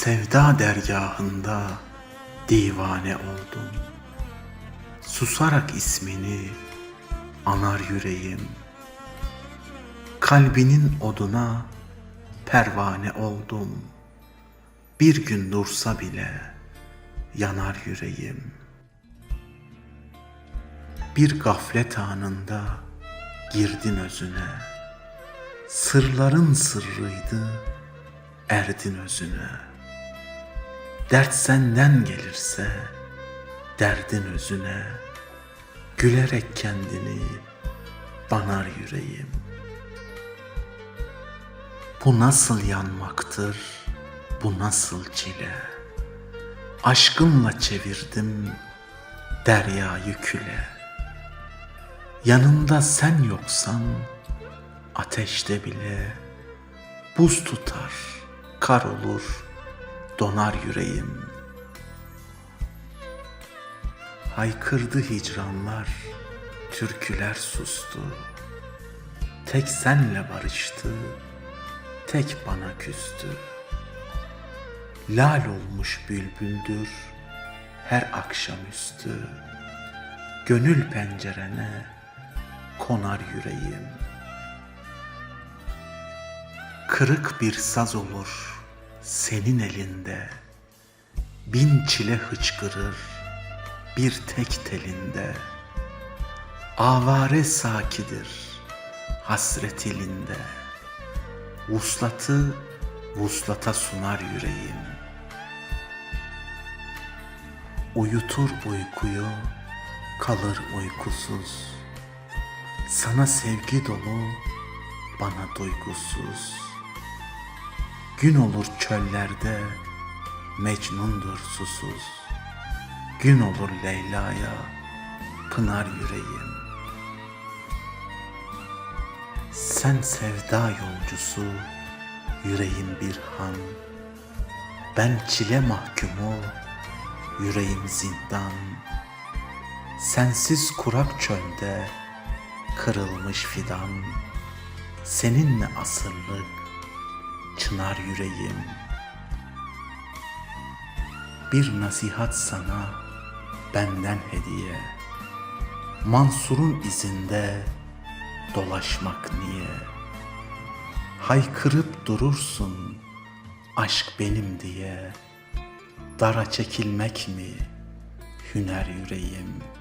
Sevda dergahında divane oldum. Susarak ismini anar yüreğim. Kalbinin oduna pervane oldum. Bir gün dursa bile yanar yüreğim. Bir gaflet anında girdin özüne. Sırların sırrıydı, erdin özüne. Dert senden gelirse derdin özüne. Gülerek kendini banar yüreğim. Bu nasıl yanmaktır, bu nasıl çile. Aşkınla çevirdim deryayı küle. Yanımda sen yoksan ateşte bile buz tutar, kar olur, donar yüreğim. Haykırdı hicranlar, türküler sustu. Tek senle barıştı, tek bana küstü. Lal olmuş bülbüldür her akşamüstü. Gönül pencerene konar yüreğim. Kırık bir saz olur senin elinde. Bin çile hıçkırır bir tek telinde. Avare sakidir hasret ilinde. Vuslatı vuslata sunar yüreğim. Uyutur uykuyu, kalır uykusuz. Sana sevgi dolu, bana duygusuz. Gün olur çöllerde, Mecnundur susuz. Gün olur Leyla'ya, pınar yüreğim. Sen sevda yolcusu, yüreğim bir han. Ben çile mahkumu, yüreğim zindan. Sensiz kurak çölde kırılmış fidan. Seninle asırlık çınar yüreğim. Bir nasihat sana benden hediye. Mansur'un izinde dolaşmak niye? Haykırıp durursun aşk benim diye. Dara çekilmek mi hüner yüreğim?''